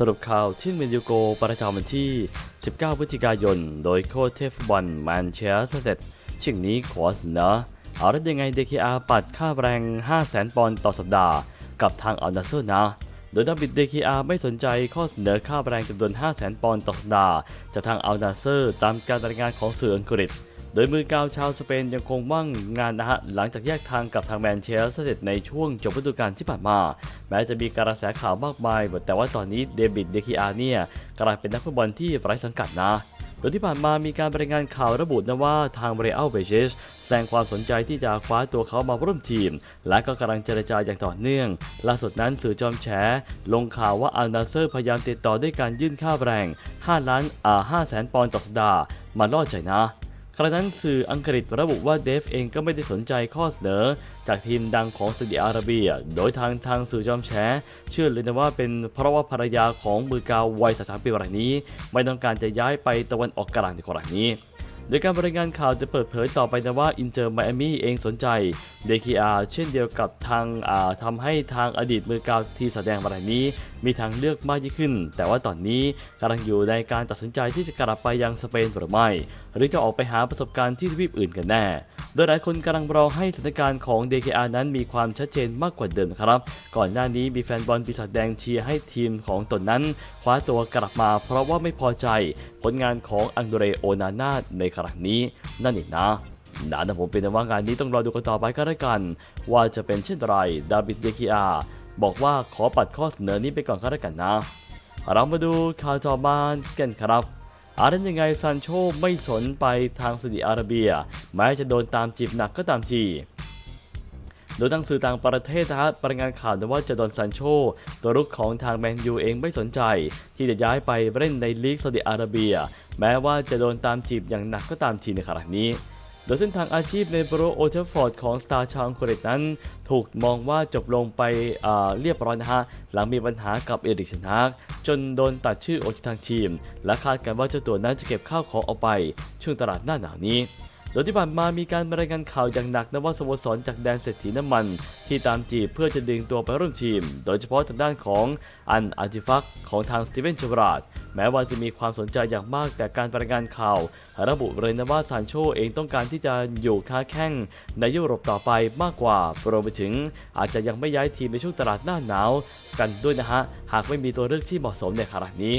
สรุปข่าวที่เมนยูโกประจำวันที่ 19 พฤศจิกายน โดยโค้ชเทฟบอลแมนเชสเตอร์เซตชิงนี้ขอเสนอเอาได้ยังไง DKR ปัดค่าแรง 500,000 ปอนด์ต่อสัปดาห์กับทางอัลนาเซอร์นะโดยดับบิด DKR ไม่สนใจข้อเสนอค่าแรงจำนวน 500,000 ปอนด์ต่อสัปดาห์จากทางอัลนาเซอร์ตามการรายงานของสื่ออังกฤษ โดยมือกาวชาวสเปนยังคงว่างงานนะฮะหลังจากแยกทางกับทางแมนเชสเตอร์ในช่วงจบฤดูกาลที่ผ่านมา แม้จะมีกระแสข่าวมากมาย แต่ว่าตอนนี้เดวิดเดคิอาเนี่ยกลายเป็นนักฟุตบอลที่ไร้สังกัดนะโดยที่ผ่านมามีการรายงานข่าวระบุนะว่าทางเรอัลเบเจสแสดงความสนใจที่จะคว้าตัวเขามาร่วมทีม และก็กำลังเจรจาอย่างต่อเนื่อง ล่าสุดนั้นสื่อจอมแฉ ลงข่าวว่าอัลนาเซอร์พยายามติดต่อด้วยการยื่นค่าแรง 5 ล้านอ่า5แสนปอนด์ต่อสัปดาห์มาล่อใจนะ ขณะนั้นสื่ออังกฤษระบุว่าเดฟเองก็ไม่ได้สนใจข้อเสนอ จากทีมดังของซาอุดิอาระเบีย โดยทางทางสื่อจอมแฉเชื่อเลยนะว่าเป็นเพราะว่าภรรยาของมือกาววัยสามปีรายนี้ ไม่ต้องการจะย้ายไปตะวันออกกลางในครั้งนี้ โดยการรายงานข่าวจะเปิดเผยต่อไปนะว่าอินเตอร์ไมอามี่เองสนใจเดคีอาเช่นเดียวกับทางาทำให้ทางอดีตมือกาวที่แสดงรายนี้ มีทางเลือกมากยิ่งขึ้น แต่ว่าตอนนี้กำลังอยู่ในการตัดสินใจที่จะกลับไปยังสเปนหรือไม่ หรือจะออกไปหาประสบการณ์ที่ทวีปอื่นกันแน่ โดยหลายคนกำลังรอให้สถานการณ์ของ DKR นั้นมีความชัดเจนมากกว่าเดิมครับ ก่อนหน้านี้มีแฟนบอลปีศาจแดงเชียร์ให้ทีมของตนนั้น คว้าตัวกลับมาเพราะว่าไม่พอใจ ลงานของอังโดรโอนาน่าในครั้งนี้นั่นเองนะนะแต่ผมเป็นว่างานนี้ต้องรอดูกันต่อไปก็แล้วกัน ว่าจะเป็นเช่นไรดาวิดเดคิอาบอกว่าขอปัดข้อเสนอนี้ไปก่อนก็แล้วกันนะ เรามาดูข่าวต่อมากันครับอารันยังไงซานโชไม่สนไปทางซาอุดิอาระเบีย แม้จะโดนตามจีบหนักก็ตามที โดยทางสื่อต่างประเทศนะฮะรายงานข่าวนะว่าจะโดนซานโช ตัวรุกของทางแมนยูเองไม่สนใจ ที่จะย้ายไปเล่นในลีกซาอุดิอาระเบีย แม้ว่าจะโดนตามจีบอย่างหนักก็ตามทีในขณะนี้โดยเส้นทางอาชีพในโบรโอเทฟอร์ดของสตาร์ชาวอังกฤษนั้น ถูกมองว่าจบลงไปเรียบร้อยนะฮะ หลังมีปัญหากับเอริกชนฮากจนโดนตัดชื่อออกจากทางทีม และคาดกันว่าเจ้าตัวนั้นจะเก็บข้าวของออกไป ช่วงตลาดหน้าหนาวนี้ ดยที่ผ่านมามีการรายงานข่าวอย่างหนักนะว่าสโมสรจากแดนเศรษฐีน้ำมัน ที่ตามจีบเพื่อจะดึงตัวไปร่วมทีม โดยเฉพาะทางด้านของอันอาจิฟักของทางสตีเวนชูบราดแม้ว่าจะมีความสนใจอย่างมากแต่การรายงานข่าว ระบุเลยนะว่าซานโชเองต้องการที่จะอยู่ค้าแข้งในยุโรปต่อไปมากกว่ารวมไปถึง อาจจะยังไม่ย้ายทีมในช่วงตลาดหน้าหนาว กันด้วยนะฮะหากไม่มีตัวเลือกที่เหมาะสมในขณะนี้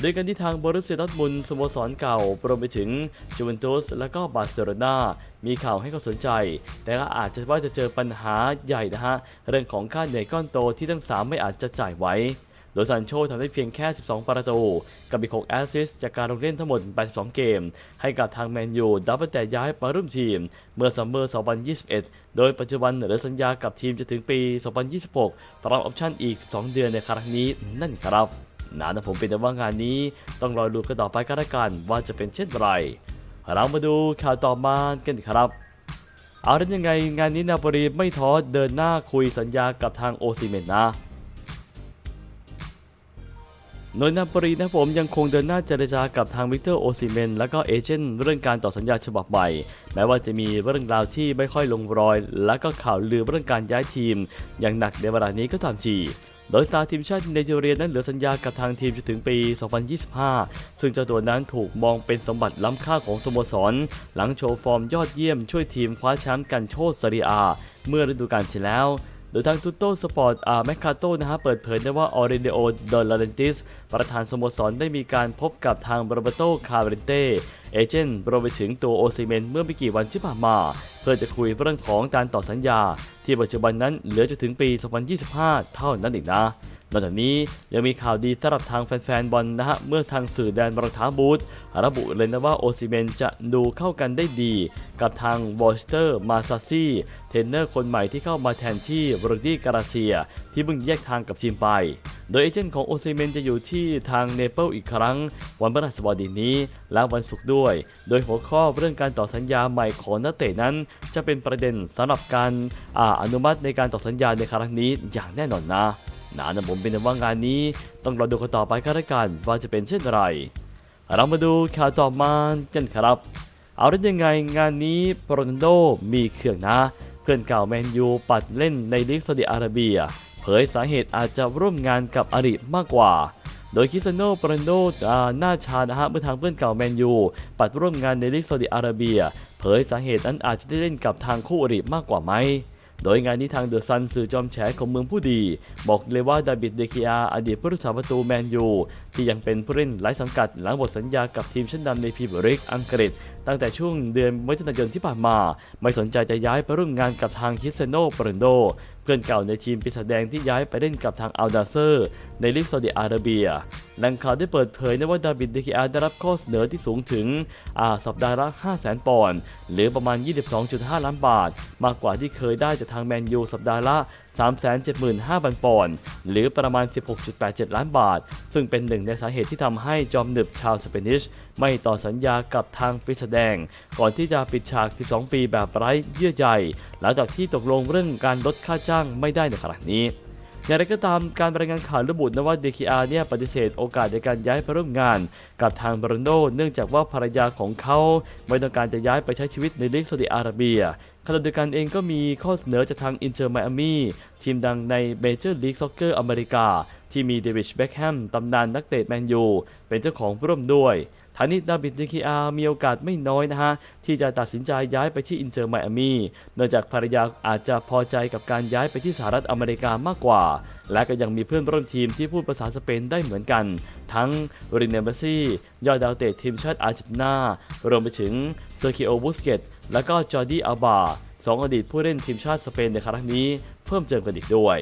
โดยกันที่ทางบรุสเซียดอทมุนสโมสรเก่ารวมไปถึงจูเวนตุสและก็บาร์เซโลนามีข่าวให้เขาสนใจ แต่ก็อาจจะว่าจะเจอปัญหาใหญ่นะฮะ เรื่องของค่าเหนื่อยก้อนโตที่ทั้ง 3 ไม่อาจจะจ่ายไหวโดยซานโชทำได้เพียงแค่ 12 ประตู กับอีก 6 แอสซิสต์จากการลงเล่นทั้งหมด 82 เกม ให้กับทางแมนยู ดับแต่ย้ายมาร่วมทีม เมื่อซัมเมอร์ 2021 โดยปัจจุบันเหลือสัญญากับทีมจะถึงปี 2026 พร้อมออปชั่นอีก 2 เดือนในครั้งนี้นั่นครับ นะนะผมเป็นแต่ว่างานนี้ต้องรอดูกันต่อไปก็แล้วกันว่าจะเป็นเช่นไร เรามาดูข่าวต่อมากันครับ เอาได้ยังไงงานนี้นาโปลีไม่ท้อเดินหน้าคุยสัญญากับทางโอซิเมนนะโดยนาโปลีนะผมยังคงเดินหน้าเจรจากับทางวิกเตอร์โอซิเมนและก็เอเจนต์เรื่องการต่อสัญญาฉบับใหม่แม้ว่าจะมีเรื่องราวที่ไม่ค่อยลงรอย และก็ข่าวลือเรื่องการย้ายทีม อย่างหนักในเวลานี้ก็ตามที โดยสตาร์ทีมชาติไนจีเรียนั้นเหลือสัญญากับทางทีมจนถึงปี 2025 ซึ่งเจ้าตัวนั้นถูกมองเป็นสมบัติล้ำค่าของสโมสร หลังโชว์ฟอร์มยอดเยี่ยมช่วยทีมคว้าแชมป์กันโชตซาริอา เมื่อฤดูกาลที่แล้ว โดยทางทูโต้สปอร์ตอาแมคคาโตนะฮะเปิดเผยได้ว่าออเรเดโอเดลาเรนติสประธานสโมสรได้มีการพบกับทางโรเบโตคาร์เรนเตเอเจนต์รวมไปถึงตัวโอซิเมนเมื่อไม่กี่วันที่ผ่านมา เพื่อจะคุยเรื่องของการต่อสัญญา ที่ปัจจุบันนั้นเหลือจนถึงปี 2025 เท่านั้นเองนะ นอกจากนี้ยังมีข่าวดีสำหรับทางแฟนๆบอลนะฮะเมื่อทางสื่อแดนบรองท้าบูธระบุเลยนะว่าโอซิเมนจะดูเข้ากันได้ดี กับทางวอลสเตอร์มาซาซี่เทรนเนอร์คนใหม่ที่เข้ามาแทนที่บรูดี้การาเซีย ที่เพิ่งแยกทางกับทีมไป โดยเอเจนต์ของโอซิเมนจะอยู่ที่ทางเนเปิลอีกครั้ง วันพฤหัสบดีนี้และวันศุกร์ด้วย โดยหัวข้อเรื่องการต่อสัญญาใหม่ของนักเตะนั้น จะเป็นประเด็นสำหรับการอาอนุมัติในการต่อสัญญาในครั้งนี้อย่างแน่นอนนะ นะนะผมเป็นแต่ว่างานนี้ ต้องรอดูกันต่อไปก็แล้วกันว่าจะเป็นเช่นไร เรามาดูข่าวต่อมากันครับ เอาได้ยังไงงานนี้โรนัลโดมีเครื่องนะ เพื่อนเก่าแมนยูปัดเล่นในลีกซาอุดิอาระเบีย เผยสาเหตุอาจจะร่วมงานกับอริมากกว่าโดยคิสโนโรนัลโดหน้าชานะฮะเมื่อทางเพื่อนเก่าแมนยู ปัดร่วมงานในลีกซาอุดิอาระเบีย เผยสาเหตุนั้นอาจจะได้เล่นกับทางคู่อริมากกว่าไหม โดยงานนี้ทางเดอะซันสื่อจอมแฉของเมืองผู้ดี บอกเลยว่าดาบิดเดคิอาอดีตผู้รักษาประตูแมนยู ที่ยังเป็นผู้เล่นไร้สังกัดหลังหมดสัญญากับทีมชั้นนำในพรีเมียร์ลีกอังกฤษ ตั้งแต่ช่วงเดือนมิถุนายนที่ผ่านมา ไม่สนใจจะย้ายไปร่วมงานกับทางคิสเตียโนโรนัลโด เพื่อนเก่าในทีมปีศาจแดงที่ย้ายไปเล่นกับทางอัลดาเซอร์ ในลีกซาอุดิอาระเบียแหล่งข่าวได้เปิดเผยนะว่าดาบิดเดคิอาได้รับข้อเสนอที่สูงถึงอาสัปดาห์ละ 5 0 0 0 0 0 ปอนด์หรือประมาณ 22.5 ล้านบาท มากกว่าที่เคยได้จากทางแมนยูสัปดาห์ละ375,000 ปอนด์หรือประมาณ 16.87 ล้านบาท ซึ่งเป็นหนึ่งในสาเหตุที่ทำให้จอมหนึบชาวสเปนิช ไม่ต่อสัญญากับทางปีศาจแดง ก่อนที่จะปิดฉาก 12 ปีแบบไร้เยื่อใยหลังจากที่ตกลงเรื่องการลดค่าจ้างไม่ได้ในขณะนี้อย่างไรก็ตามการรายงานข่าวระบุนะว่าเดคิอาเนี่ยปฏิเสธโอกาสในการย้ายไปร่วมงาน กับทางบรนโดเนื่องจากว่าภรรยาของเขา ไม่ต้องการจะย้ายไปใช้ชีวิตในลีกซาอุดิอาระเบีย ขณะเดียวกันเองก็มีข้อเสนอจากทางอินเตอร์ไมอามีทีมดังในเมเจอร์ลีกซ็อกเกอร์อเมริกา ที่มีเดวิดเบ็คแฮมตำนานนักเตะแมนยู เป็นเจ้าของร่วมด้วยทานี้ดาบิดเดคิอามีโอกาสไม่น้อยนะฮะ ที่จะตัดสินใจย้ายไปที่อินเตอร์ไมอามีเนื่องจากภรรยาอาจจะพอใจกับการย้ายไปที่สหรัฐอเมริกามากกว่า และก็ยังมีเพื่อนร่วมทีมที่พูดภาษาสเปนได้เหมือนกัน ทั้งรินเนเบซี่ยอดดาวเตะทีมชาติอาร์เจนตินารวมไปถึง เซอร์คิโอบุสเกตและก็จอร์ดีอัลบาสองอดีตผู้เล่นทีมชาติสเปนในครั้งนี้เพิ่มเติมกันอีกด้วย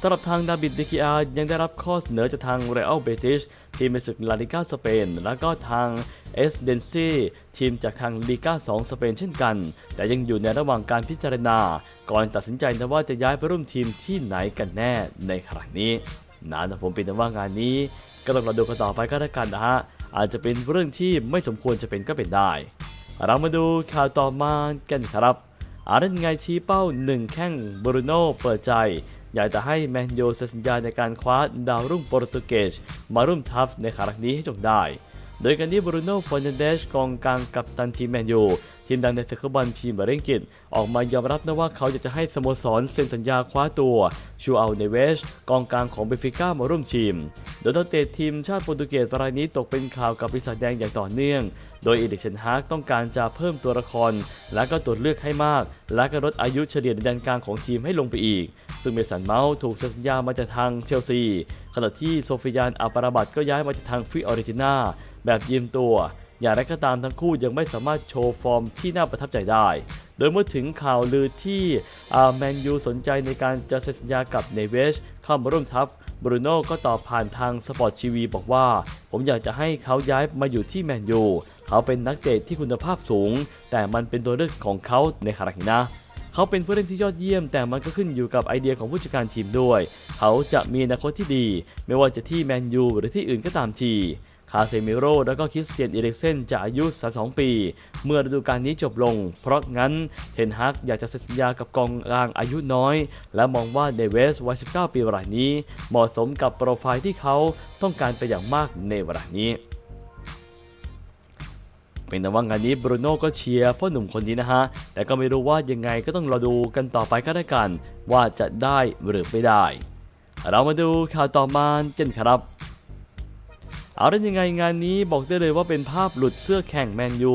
สำหรับทางดาบิดเดคิอายังได้รับข้อเสนอจากทางเรอัลเบติชทีมในศึกลาลิก้าสเปน แล้วก็ทางเอสเดนซีทีมจากทางลีกา2 สเปนเช่นกัน แต่ยังอยู่ในระหว่างการพิจารณา ก่อนตัดสินใจนะว่าจะย้ายไปร่วมทีมที่ไหนกันแน่ในครั้งนี้นะนผมเป็นว่างานนี้ก็ต้องรอดูกันต่อไปก็แล้วกันนะฮะ อาจจะเป็นเรื่องที่ไม่สมควรจะเป็นก็เป็นได้ เรามาดูข่าวต่อมากันครับ อาร์เรนไงชี้เป้าหนึ่งแข้งบรูโน่เปิดใจ อยากจะให้แมนยูเซ็นสัญญาในการคว้าดาวรุ่งโปรตุเกสมาร่วมทัพในครั้งนี้ให้จงได้ โดยการที่บรูโน่ฟอนเดเดชกองกลางกัปตันทีมแมนยูทีมดังในศึกฟุตบอลพรีเมียร์ลีกอังกฤษออกมายอมรับนะว่าเขาอยากจะให้สโมสรเซ็นสัญญาคว้าตัวชูอัลเนเวชกองกลางของเบฟิก้ามาร่วมทีม โดยนักเตะทีมชาติโปรตุเกสรายนี้ตกเป็นข่าวกับปีศาจแดงอย่างต่อเนื่อง โดยเอเดกเชนฮากต้องการจะเพิ่มตัวละคร และก็ตรวจเลือกให้มาก และก็ลดอายุเฉลี่ยในแดนกลางของทีมให้ลงไปอีก ซึ่งเมสันเมาส์ถูกเซ็นสัญญามาจากทางเชลซีขณะที่โซฟิยานอัปราบัตก็ย้ายมาจากทางฟิออริจินา แบบยืมตัว อย่างไรก็ตามทั้งคู่ยังไม่สามารถโชว์ฟอร์มที่น่าประทับใจได้ โดยเมื่อถึงข่าวลือที่แมนยูสนใจในการจะเซ็นสัญญากับเนเวชเข้ามาร่วมทัพบรูโน่ก็ตอบผ่านทางสปอร์ตทีวีบอกว่า ผมอยากจะให้เขาย้ายมาอยู่ที่แมนยูเขาเป็นนักเตะที่คุณภาพสูง แต่มันเป็นตัวเลือกของเขาในคารั้งนี้นะเขาเป็นผู้เล่นที่ยอดเยี่ยม แต่มันก็ขึ้นอยู่กับไอเดียของผู้จัดการทีมด้วย เขาจะมีอนาคตที่ดี ไม่ว่าจะที่แมนยูหรือที่อื่นก็ตามที คาเซมิโร่และก็คริสเตียนอีริกเซนจะอายุ 32 ปี เมื่อฤดูกาลนี้จบลง เพราะงั้นเทนฮักอยากจะเซ็นสัญญากับกองกลางอายุน้อย และมองว่าเดเวสวัย 19 ปีรายนี้ เหมาะสมกับโปรไฟล์ที่เขาต้องการไปอย่างมากในเวลานี้เป็นแต่ว่างานนี้บรูโน่ก็เชียร์พ่อหนุ่มคนนี้นะฮะ แต่ก็ไม่รู้ว่ายังไงก็ต้องรอดูกันต่อไปก็ได้กัน ว่าจะได้หรือไม่ได้ เรามาดูข่าวต่อมากันครับ เอาได้ยังไงงานนี้บอกได้เลยว่าเป็นภาพหลุดเสื้อแข่งแมนยู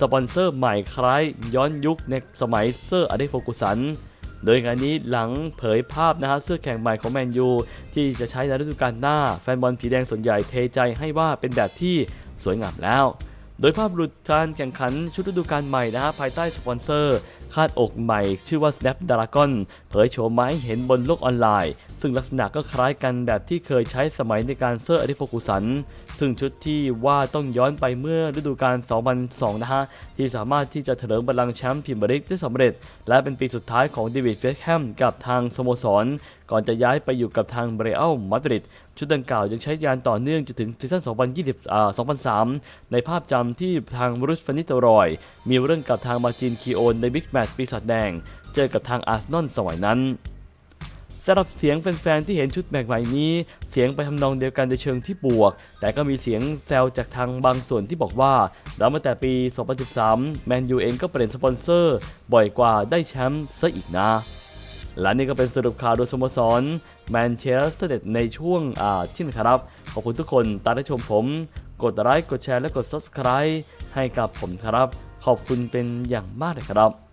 สปอนเซอร์ใหม่คล้ายย้อนยุคในสมัยเซอร์อเดโฟกุสันโดยงานนี้หลังเผยภาพนะฮะเสื้อแข่งใหม่ของแมนยูที่จะใช้ในฤดูกาลหน้า แฟนบอลผีแดงส่วนใหญ่เทใจให้ว่าเป็นแบบที่สวยงามแล้ว โดยภาพหลุดการแข่งขันชุดฤดูกาลใหม่นะฮะภายใต้สปอนเซอร์ คาดอกใหม่ ชื่อว่า Snapdragon เผยโฉมไม้เห็นบนโลกออนไลน์ ซึ่งลักษณะก็คล้ายกันแบบที่เคยใช้สมัยในการเซอร์อดิโฟกุสัน ซึ่งชุดที่ว่าต้องย้อนไปเมื่อฤดูกาล 2002 นะฮะ ที่สามารถที่จะเถลิงบัลลังก์แชมป์พรีเมียร์ลีกได้สำเร็จ และเป็นปีสุดท้ายของเดวิดเฟคแฮมกับทางสโมสร ก่อนจะย้ายไปอยู่กับทางเบรอัลมาดริดชุดดังกล่าวยังใช้ยานต่อเนื่องจนถึงซีซั่น 2020อ่า2003 ในภาพจำที่ทางบรูซฟานิตรอย มีเรื่องกับทางมาจินคีโอนในบิ๊กแมตช์ปีศาจแดง เจอกับทางอาร์เซนอลสมัยนั้น สำหรับเสียงแฟนๆที่เห็นชุดแบกใหม่นี้ เสียงไปทำนองเดียวกันในเชิงที่บวก แต่ก็มีเสียงแซวจากทางบางส่วนที่บอกว่าแล้วมาแต่ปี 2013 แมนยูเองก็เปลี่ยนสปอนเซอร์ บ่อยกว่าได้แชมป์ซะอีกนะ และนี่ก็เป็นสรุปข่าวโดยสโมสรแมนเชสเตอร์เดในช่วงอ่าที่นะครับ ขอบคุณทุกคนตามได้ชมผม กดไลค์กดแชร์และกด Subscribe ให้กับผมครับ ขอบคุณเป็นอย่างมากเลยครับ